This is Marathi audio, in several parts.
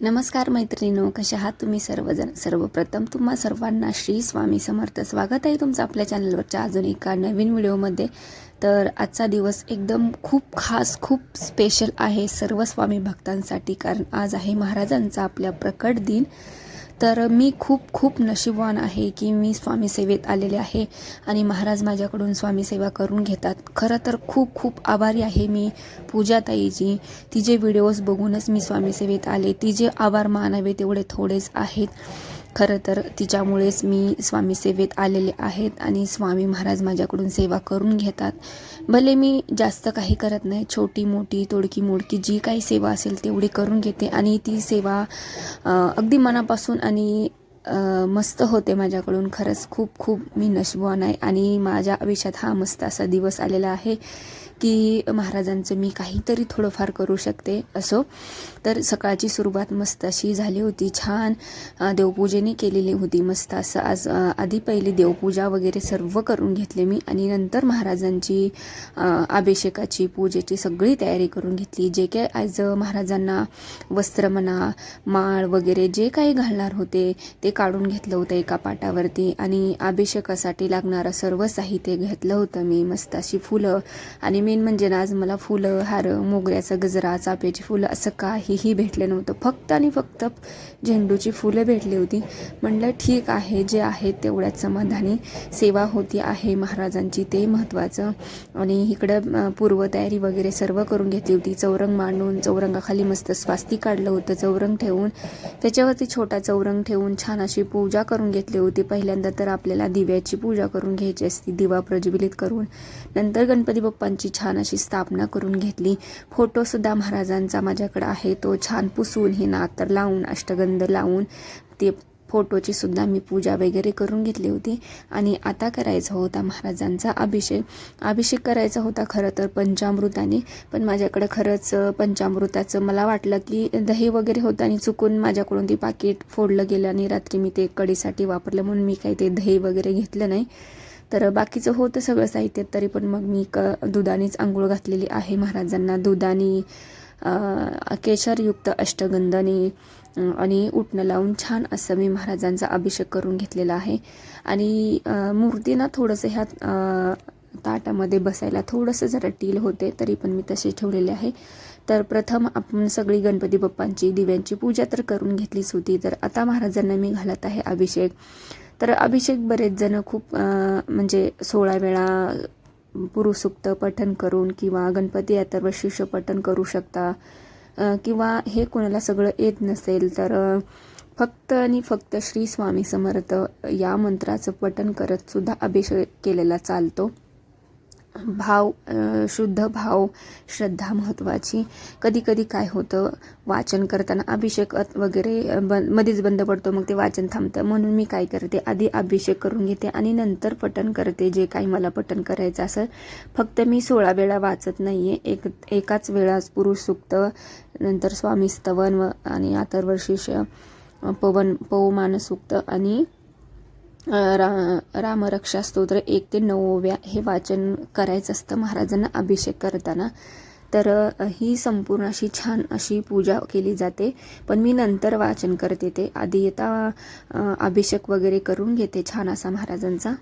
नमस्कार मैत्रिणीनो कशा आहात तुम्ही सर्वजण? सर्वप्रथम तुम्हा सर्वांना श्री स्वामी समर्थ स्वागत आहे तुमचं आपल्या चॅनलवरच्या अजून एका नवीन व्हिडिओमध्ये. तर आजचा दिवस एकदम खूप खास खूप स्पेशल आहे सर्व स्वामी भक्तांसाठी कारण आज आहे महाराजांचा आपल्या प्रकट दिन. तर मी खूप खूप नशीबवान आहे की मी स्वामी सेवेत आलेले आहे आणि महाराज माझ्याकडून स्वामी सेवा करून घेतात. खरं तर खूप खूप आभारी आहे मी पूजाताईची तिचे व्हिडिओज बघूनच मी स्वामी सेवेत आले. तिचे आभार मानावे तेवढे थोडेच आहेत. खरं तर तिच्यामुळेच मी स्वामी सेवेत आलेले आहेत आणि स्वामी महाराज माझ्याकडून सेवा करून घेतात. भले मी जास्त काही करत नाही छोटी मोठी तोडकी मोडकी जी काही सेवा असेल तेवढी करून घेते आणि ती सेवा अगदी मनापासून आणि मस्त होते माझ्याकडून. खरंच खूप खूप मी नशीबवान आहे आणि माझ्या आयुष्यात हा मस्त असा दिवस आलेला आहे. की महाराजांचं मी काहीतरी थोडंफार करू शकते असो. तर सकाळची सुरुवात मस्त अशी झाली होती. छान देवपूजेने केलेली होती मस्त असं. आज आधी पहिली देवपूजा वगैरे सर्व करून घेतले मी आणि नंतर महाराजांची अभिषेकाची पूजेची सगळी तयारी करून घेतली. जे काय आज महाराजांना वस्त्र म्हणा माळ वगैरे जे काही घालणार होते ते काढून घेतलं होतं एका पाटावरती आणि अभिषेकासाठी लागणारं सर्व साहित्य घेतलं होतं मी. मस्त अशी फुलं आणि मेन म्हणजे ना आज मला फुलं हार मोगऱ्याचा गजरा चाफ्याची फुलं असं काहीही भेटलं नव्हतं. फक्त आणि फक्त झेंडूची फुलं भेटली होती. म्हणलं ठीक आहे जे आहे तेवढ्याच समाधानी सेवा होती आहे महाराजांची. ते महत्त्वाचं. आणि इकडं पूर्वतयारी वगैरे सर्व करून घेतली होती. चौरंग मांडून चौरंगाखाली मस्त स्वास्ती काढलं होतं चौरंग ठेवून. त्याच्यावरती छोटा चौरंग ठेवून छान अशी पूजा करून घेतली होती. पहिल्यांदा तर आपल्याला दिव्याची पूजा करून घ्यायची असती दिवा प्रज्वलित करून. नंतर गणपती बाप्पांची छान अशी स्थापना करून घेतली. फोटोसुद्धा महाराजांचा माझ्याकडं आहे. तो छान पुसून हे नातर लावून अष्टगंध लावून ते फोटोची सुद्धा मी पूजा वगैरे करून घेतली होती. आणि आता करायचा होता महाराजांचा अभिषेक. अभिषेक करायचा होता खरं तर पंचामृताने. पण माझ्याकडं खरंच पंचामृताचं मला वाटलं की दही वगैरे होतं आणि चुकून माझ्याकडून ती पाकिट फोडलं गेलं आणि रात्री मी ते कडीसाठी वापरलं म्हणून मी काही ते दही वगैरे घेतलं नाही. तर बाकीचं होतं सगळं साहित्य तरी पण मग मी क दुधानेच आंघोळ घातलेली आहे महाराजांना. दुधाने केशरयुक्त अष्टगंधाने आणि उठणं लावून छान असं मी महाराजांचा अभिषेक करून घेतलेला आहे. आणि मूर्तींना थोडंसं ह्या ताटामध्ये बसायला थोडंसं जरा टील होते तरी पण मी तसे ठेवलेले आहे. तर प्रथम आपण सगळी गणपती बाप्पांची दिव्यांची पूजा तर करून घेतलीच होती तर आता महाराजांना मी घालत आहे अभिषेक. तर अभिषेक बरेच जण खूप म्हणजे सोळा वेळा पुरुसुक्त पठन करून किंवा गणपती अथर्व शिष्य पठन करू शकता. किंवा हे कोणाला सगळं येत नसेल तर फक्त आणि फक्त श्री स्वामी समर्थ या मंत्राचं पठन करत सुद्धा अभिषेक केलेला चालतो. भाव शुद्ध भाव श्रद्धा महत्त्वाची कधी कधी काय होतं वाचन करताना अभिषेक वगैरे बन मध्येच बंद पडतो मग ते वाचन थांबतं. म्हणून मी काय करते आधी अभिषेक करून घेते आणि नंतर पठण करते जे काही मला पठण करायचं असेल फक्त मी सोळा वेळा वाचत नाही आहे एक एकाच वेळाच पुरुष सुक्त नंतर स्वामी स्तवन व आणि अथर्वशीर्ष पवन पवमान सुक्त आणि रा रामरक्षा स्तोत्र एक ते नवव्या हे वाचन करायचं असतं महाराजांना अभिषेक करताना. तर ही संपूर्ण अशी छान अशी पूजा केली जाते. पण मी नंतर वाचन करते ते. आधी येता अभिषेक वगैरे करून घेते छान असा महाराजांचा.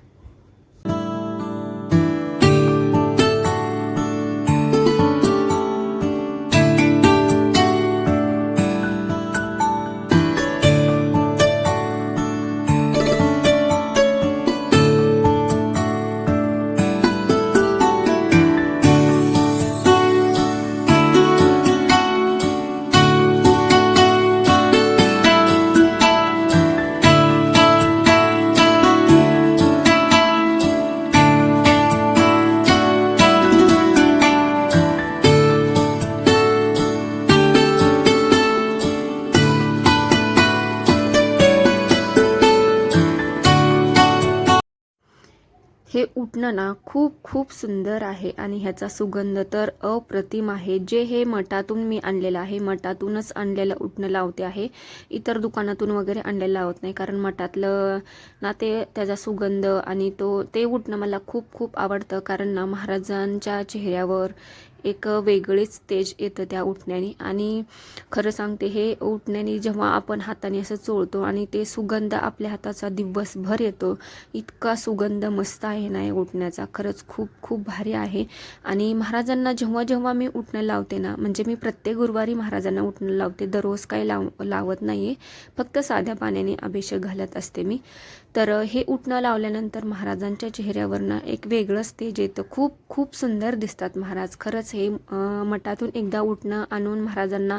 हे उठणं ना खूप खूप सुंदर आहे आणि ह्याचा सुगंध तर अप्रतिम आहे. जे हे मठातून मी आणलेलं आहे मठातूनच आणलेलं उठणं लावते आहे. इतर दुकानातून वगैरे आणलेलं लावत नाही कारण मठातलं ना ते त्याचा सुगंध आणि तो ते उठणं मला खूप खूप आवडतं कारण ना महाराजांच्या चेहऱ्यावर एक वेगळीच तेज येतं त्या उठण्याने. आणि खरं सांगते हे उठण्याने जेव्हा आपण हाताने असं चोळतो आणि ते सुगंध आपल्या हाताचा दिवसभर येतो इतका सुगंध मस्त आहे ना उठण्याचा. खरंच खूप खूप भारी आहे. आणि महाराजांना जेव्हा जेव्हा मी उठणं लावते ना म्हणजे मी प्रत्येक गुरुवारी महाराजांना उठणं लावते दररोज काही लाव लावत नाही आहे फक्त साध्या पाण्याने अभिषेक घालत असते मी. तर हे उठणं लावल्यानंतर महाराजांच्या चेहऱ्यावरनं एक वेगळंच तेज येतं. खूप खूप सुंदर दिसतात महाराज. खरंच हे मठातून एकदा उठणं आणून महाराजांना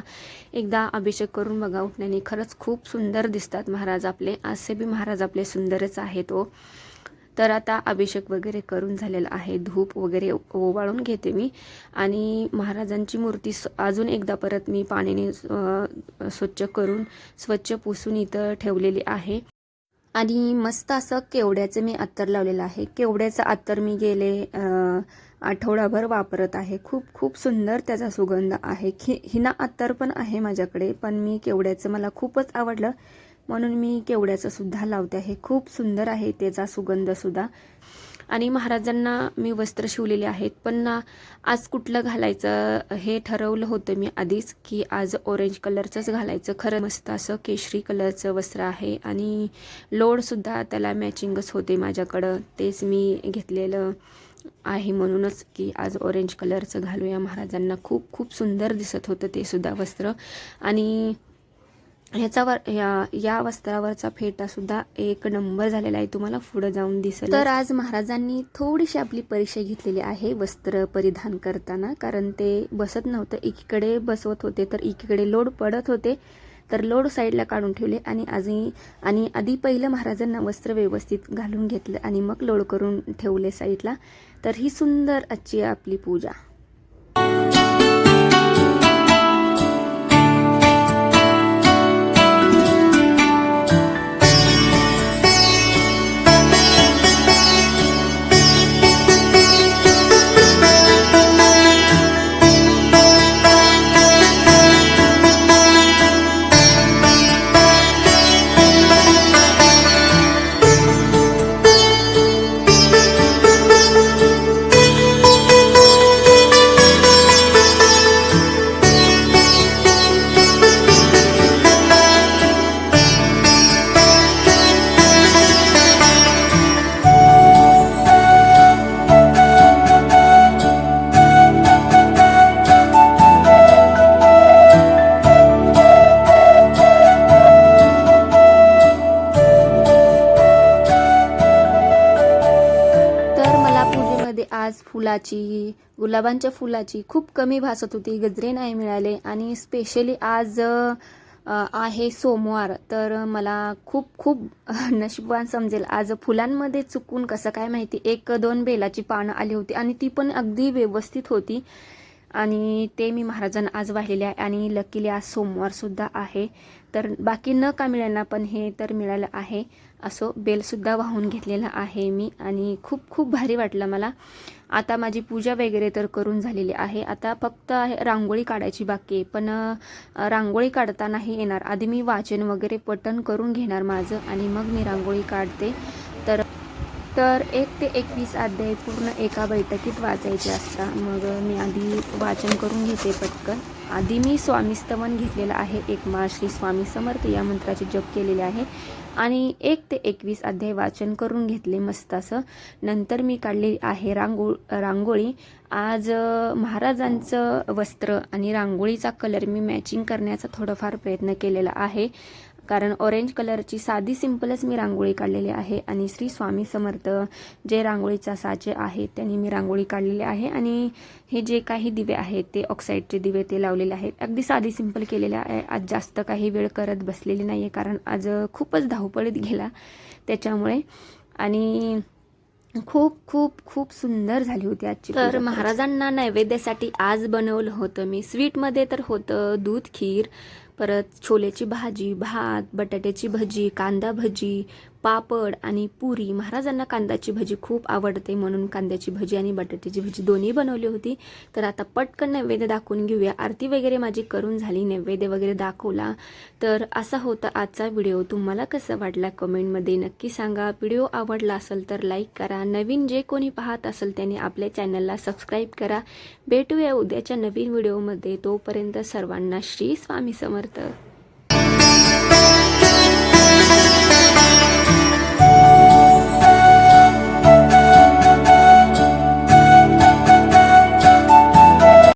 एकदा अभिषेक करून बघा उठण्याने खरंच खूप सुंदर दिसतात महाराज आपले. असे बी महाराज आपले सुंदरच आहेत तो तर आता अभिषेक वगैरे करून झालेला आहे. धूप वगैरे ओवाळून घेते मी. आणि महाराजांची मूर्ती अजून एकदा परत मी पाण्याने स्वच्छ करून स्वच्छ पुसून इथं ठेवलेली आहे. आणि मस्त असं केवड्याचं मी अत्तर लावलेलं आहे. केवड्याचं अत्तर मी गेले आठवडाभर वापरत आहे. खूप खूप सुंदर त्याचा सुगंध आहे. खि हिना अत्तर पण आहे माझ्याकडे पण मी केवड्याचं मला खूपच आवडलं. म्हणून मी केवड्याचं सुद्धा लावते आहे. खूप सुंदर आहे त्याचा सुगंधसुद्धा आणि महाराजांना मी वस्त्र शिवलेले आहेत. पण ना आज कुठलं घालायचं? हे ठरवलं होतं मी आधीच की आज ऑरेंज कलरचंच घालायचं. खरं मस्त असं केशरी कलरचं वस्त्र आहे आणि लोडसुद्धा त्याला मॅचिंगच होते माझ्याकडं. तेच मी घेतलेलं आहे म्हणूनच की आज ऑरेंज कलरचं घालूया. महाराजांना खूप खूप सुंदर दिसत होतं ते सुद्धा वस्त्र. आणि ह्याच्यावर या या वस्त्रावरचा फेटा सुद्धा एक नंबर झालेला आहे. तुम्हाला पुढं जाऊन दिसेल तर आज महाराजांनी थोडीशी आपली परीक्षा घेतलेली आहे वस्त्र परिधान करताना. कारण ते बसत नव्हतं. एकीकडे बसवत होते तर एकीकडे लोड पडत होते. तर लोड साईडला काढून ठेवले आणि आजही आणि आधी पहिलं महाराजांना वस्त्र व्यवस्थित घालून घेतलं आणि मग लोड करून ठेवले साईडला. तर ही सुंदर आजची आपली पूजा. फुलाची गुलाबांच्या फुलाची खूप कमी भासत होती गजरे नाही मिळाले. आणि स्पेशली आज आहे सोमवार. तर मला खूप खूप नशीबवान समजेल. आज फुलांमध्ये चुकून कसं काय माहिती? एक दोन बेलाची पानं आली होती आणि ती पण अगदी व्यवस्थित होती. आणि ते मी महाराजांना आज वाहिलेले आहे आणि लकीली आज सोमवारसुद्धा आहे. तर बाकी न का मिळालं पण हे तर मिळालं आहे. असो बेलसुद्धा वाहून घेतलेला आहे मी आणि खूप खूप भारी वाटलं मला. आता माझी पूजा वगैरे तर करून झालेली आहे. आता फक्त आहे रांगोळी काढायची बाकी आहे. पण रांगोळी काढता नाही येणार. आधी मी वाचन वगैरे पटन करून घेणार माझं आणि मग मी रांगोळी काढते. तर एक ते एकवीस अध्याय पूर्ण एका बैठकीत वाचायचे असतात. मग मी आधी वाचन करून घेते पटकन. आधी मी स्वामीस्तवन घेतलेलं आहे. एक मा श्री स्वामी समर्थ या मंत्राचे जप केलेले आहे. आणि एक ते एकवीस अध्याय वाचन करून घेतले मस्त असं. नंतर मी काढलेली आहे रांगो रांगोळी. आज महाराजांचं वस्त्र आणि रांगोळीचा कलर मी मॅचिंग करण्याचा थोडाफार प्रयत्न केलेला आहे. कारण ऑरेंज कलरची साधी सिंपलच मी रांगोळी काढलेली आहे आणि श्री स्वामी समर्थ जे रांगोळीचा साचे आहेत त्यांनी मी रांगोळी काढलेली आहे आणि हे जे काही दिवे आहेत ते ऑक्साईडचे दिवे ते लावलेले आहेत. अगदी साधी सिंपल केलेले आहे. आज जास्त काही वेळ करत बसलेली नाही आहे कारण आज खूपच धावपळीत गेला त्याच्यामुळे. आणि खूप खूप खूप सुंदर झाली होती आजची तर महाराजांना नैवेद्यासाठी आज बनवलं होतं मी. स्वीटमध्ये तर होतं दूध खीर परत छोल्याची भाजी भात बटाट्याची भजी कांदा भजी पापड आणि पुरी महाराजांना कांद्याची भजी खूप आवडते म्हणून कांद्याची भजी आणि बटाट्याची भजी दोन्ही बनवली होती. तर आता पटकन नैवेद्य दाखवून घेऊया. आरती वगैरे माझी करून झाली नैवेद्य वगैरे दाखवला. तर असा होता आजचा व्हिडिओ. तुम्हाला कसा वाटला कमेंटमध्ये नक्की सांगा. व्हिडिओ आवडला असेल तर लाईक करा. नवीन जे कोणी पाहत असेल त्यांनी आपल्या चॅनलला सबस्क्राईब करा. भेटूया उद्याच्या नवीन व्हिडिओमध्ये. तोपर्यंत सर्वांना श्री स्वामी समर्थ.